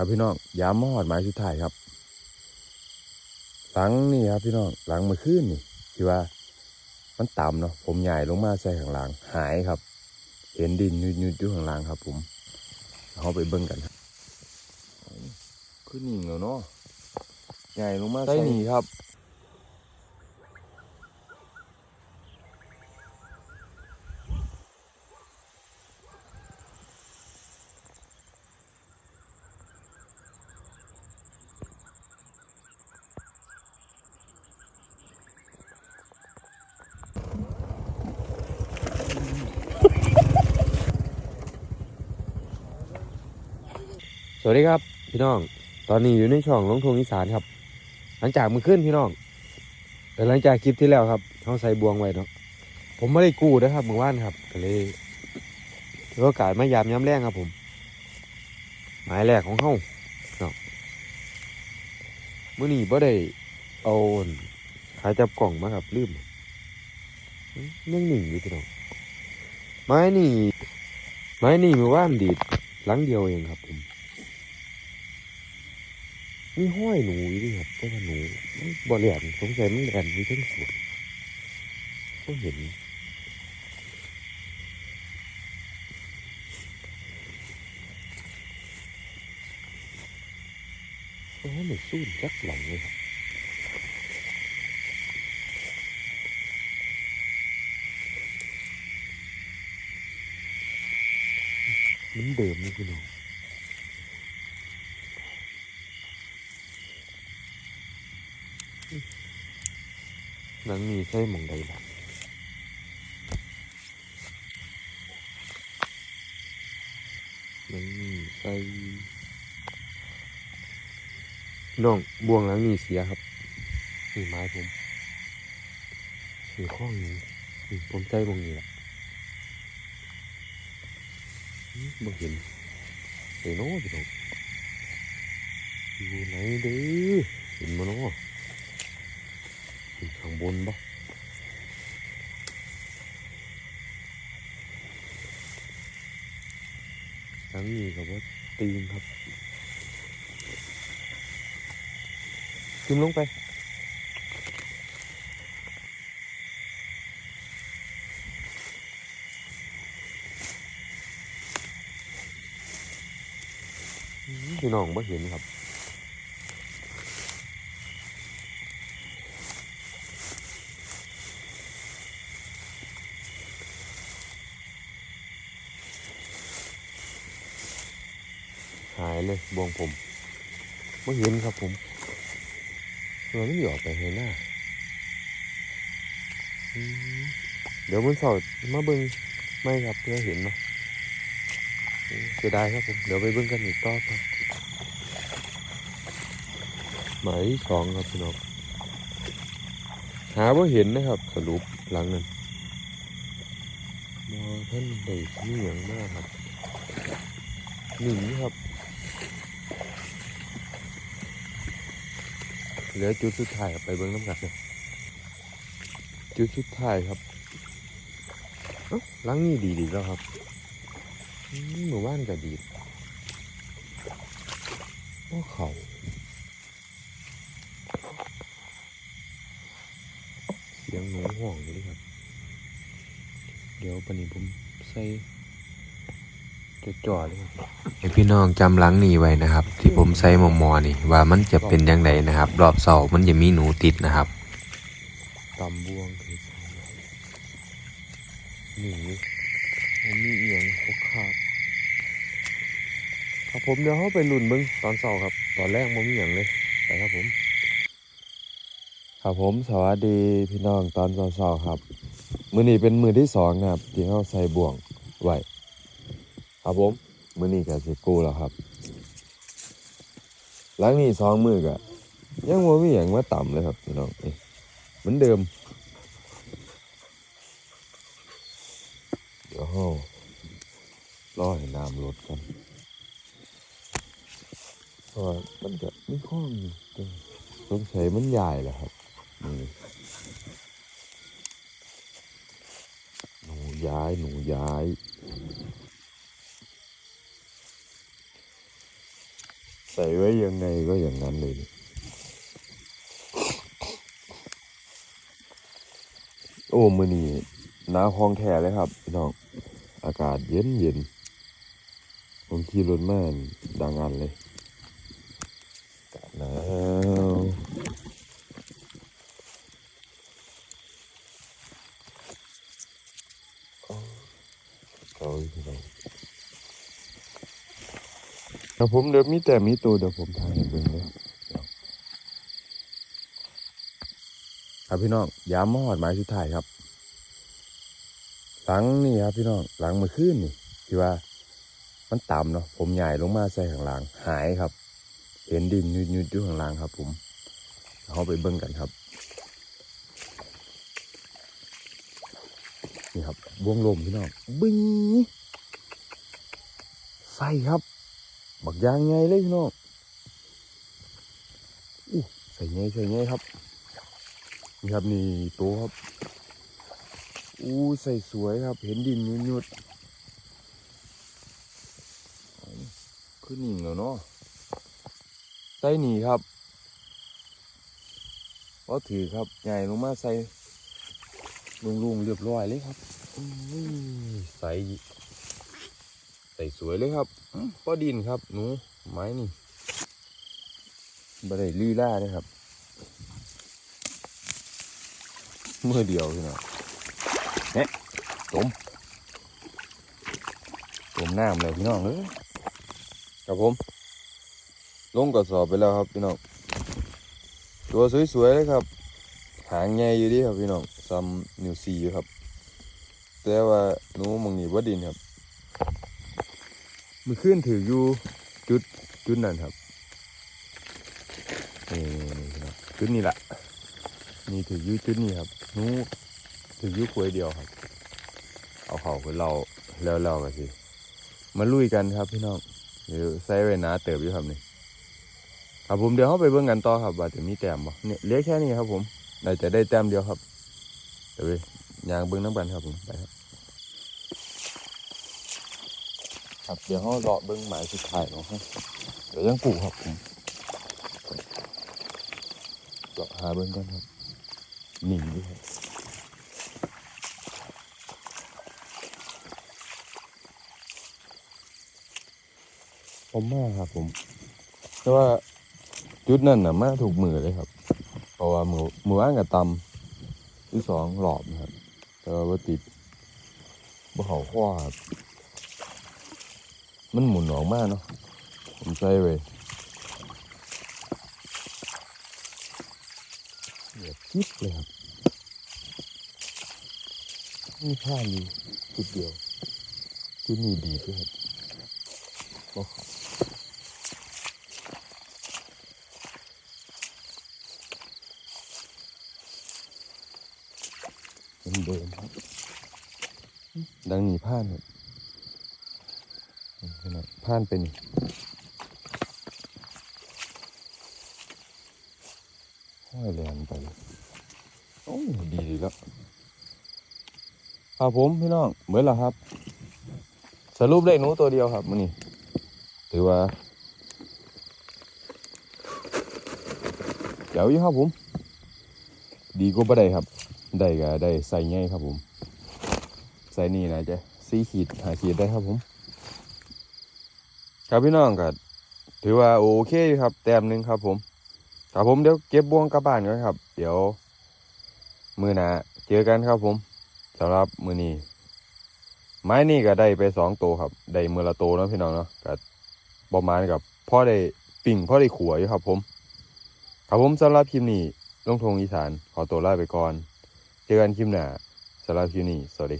ครับพี่น้องยามมอดหมายสุดท้ายครับ หลังนี่ครับพี่น้องหลังเมื่อคืนนี่ที่ว่า มันต่ำเนาะผมใหญ่ลงมาใส่ข้างล่างหายครับ เห็นดินยุดยุดๆอยู่ข้างล่างครับ ผมเอาไปเบิ่งกันครับคือนิ่งแล้วเนาะใหญ่ลงมาใส่นี่ครับ วัสดีครับพี่น้อง ตอนนี้อยู่ในช่องลงทงอีสานครับ หลังจากมือขึ้นพี่น้องแต่หลังจากคลิปที่แล้วครับเขาใส่บวงไว้เนาะผมไม่ได้กู้นะครับมือว่านครับก็เลยถือโอกาสมายามย้ำแรงครับ ผม หมายแรกของเขาเนาะมื่อนี้บ่ได้เอาขาจับกล่องมาครับลืมยังหนิ่งอยู่พี่น้องไม้นี่ไม้นี่มือว่านดีดหลังเดียวเองครับผม มีห้อยหนูอยู่ด้วยครับแต่ว่าหนูบ่เหลียนสงสัยมันแหลนมีทั้งสวนก็เห็นโอ้หนูสู้จักหลังเลยครับมันเดิมนี่พี่น้อง นังมีใช่หมองใดบ้างหนังมีใส่น้องบวงหลังนี้เสียครับนี่ไม้ผมนี่ข้องนี้ผมใจบวงนี้แหละอื้อบ่เห็นเห็นโน้พี่น้องอยู่ไหนเด้อเห็นมั้เนาะอ ข้างบนปะทั้งนี้กับว่าตีนครับขึ้นลงไปพี่น้องไม่เห็นครับ หายเลยบวงผมไม่เห็นครับผมมันไม่ออกไปเห็นหน้าเดี๋ยวมันสอดมาเบิ้งไม่ครับเพื่อเห็นเนาะอืมเสียดายครับผม เดี๋ยวไปเบิ้งกันอีกต่อครับหมายสองครับพี่น้องหาว่าเห็นนะครับสรุปหลังนั้นมอท่านได้ที่อย่างมากครับหนีครับ เหลือจุดสุดท้ายครับไปเบิ้งน้ำกันเลยจุดสุดท้ายครับล้างนี่ดีดีแล้วครับหมู่บ้านก็ดีโอ้เขาเสียงหนูห่วงอยู่เลยครับ เดี๋ยวปนนี้ผมใส่ จะจ่อเลยให้พี่น้องจำหลังนี้ไว้นะครับ ที่ผมใส่หมอมอนี่ ว่ามันจะเป็นยังไงนะครับ รอบเสามันจะมีหนูติดนะครับตำบวงคือหนีมันมีเอียงพวกขาดครับผมเดี๋ยวเขาไปลุ่นเบิ้งตอนเสาครับ ตอนแรกมันมีอย่างเลยไปครับผมครับผมสวัสดีพี่น้องตอนเสาครับ มือนี้เป็นมือที่สองนะครับที่เขาใส่บ่วงไว้ ครับผมมือนี้ก็สิกูแล้วครับ หลังนี้สองมือกะยังว่ามีอย่างมาต่ำเลยครับพี่น้องนี่เหมือนเดิม เดี๋ยวเฮารอให้น้ำลดกันเพราะว่ามันจะไม่คล้องอยู่สงสัยมันใหญ่แหละครับนี่หนูย้ายหนูย้าย ใส่ไว้ยังไงก็อย่างนั้นเลยโอ้มือนี่หนาคลองแท้เลยครับพี่น้องอากาศเย็นเย็นผมขี่รถมาดังงานเลยอากาศหนาวโอ้เขาอีกแล้ว แต่ผมเดี๋ยวมีแต่มีตัวเดี๋ยวผมถ่ายให้เบิ่งเลยครับพี่น้องยามมาหอดหมายสุดท้ายครับ หลังนี่ครับพี่น้องหลังเมื่อคืนนี่ที่ว่า มันต่ำเนาะผมใหญ่ลงมาใส่ข้างล่างหายครับ เห็นดินยุดยุดอยู่ข้างล่างครับ ผมเขาไปเบิ่งกันครับนี่ครับวงลมพี่น้องบึ้งใส่ครับ บักยางไงเลยพี่น้องอู้ใส่ไงใส่ไงครับ นี่ครับนี่ตัวครับ อู้ใส่สวยครับ เห็นดินยุดยุดๆขึ้นนิ่งแล้วเนาะใส่หนีครับก็ถือครับใหญ่ลงมาใส่ลุงๆเรียบร้อยเลยครับอื้อใส่ ใส่สวยเลยครับพอดินครับหนูไม้นี่บ่ได้ลีล่าเลยครับ เมื่อเดียวพี่น้องต้มต้มน้ำเลยพี่น้องเอ้ยครับผม ลงกระสอบไปแล้วครับพี่น้องตัวสวยๆเลยครับ หางใหญ่อยู่ดีครับพี่น้องซัมนิวซีอยู่ครับ แต่ว่าหนูมองนี่ว่าดินครับ มือขึ้นถืออยู่จุดจุดนั้นครับนี่นี่พี่น้องจุดนี้แหละนี่ถืออยู่จุดนี้ครับนู้ถืออยู่ควยเดียวครับ เอาเขาคือเราแล้วเรากันสิมาลุยกันครับพี่น้องเดี๋ยวใส่ไว้นาเติบอยู่ครับนี่ครับผมเดี๋ยวเขาไปเบิ่งกันต่อครับว่าจะมีแต้มบ่เนี่ยเหลือแค่นี้ครับ ผมเราจะได้แต้มเดียวครับเดี๋ยวไปยางเบิ่งน้ำกันครับผมไปครับ ครับ เดี๋ยวเขาเลาะเบิ่งหมายสุดท้ายของเขาเดี๋ยวยังกูครับผมเลาะหาเบิ่งก่อนครับหนิงด้วยครับผมมาครับผมแต่ว่าจุดนั้นน่ะมาถูกมือเลยครับ เพราะว่ามือมือว่างกับตำที่สองหลอบนะครับแต่ว่าติดบ่เขาข้อครับ มันหมุนออกมากเนาะผมใส่ไว้เหยียบจิ๊บเลยครับนี่พลาดอยู่จุดเดียวจุดนี้ดีด้วยครับบ่เขาเป็นเดิมครับดังหนีผ่าเนค รับนี่นะผ่านเป็นห้อยแรงไปโอ้ดีแล้วครับผมพี่น้องเหมือนล้วครับ สรุปได้หนูตัวเดียวครับมันนี่ถือว่าเดี๋ยวอยู่ครับผม ดีกว่าบ่ได้ครับ ได้ก็ได้ใส่ง่ายครับผม ใส่นี่นะจ๊ะสี่ขีดหาขีดได้ครับผม ครับพี่น้องก็ถือว่าโอเคครับ แต้มหนึ่งครับผมครับผมเดี๋ยวเก็บบ่วงกลับบ้านก่อนครับ เดี๋ยว มือหนาเจอกันครับผมสำหรับมือนี้ไม้นี่ก็ได้ไปสองตัวครับ ได้มือละตัวนะพี่น้องเนาะก็ประมาณกับพ่อได้ปิ่งพ่อได้ขัวอยู่ครับ ผม ครับผมสำหรับคลิปนี้ลงทงอีสานขอตัวลาไปก่อน เจอกันคลิปหน้าสำหรับคลิปนี้สวัสดีครับ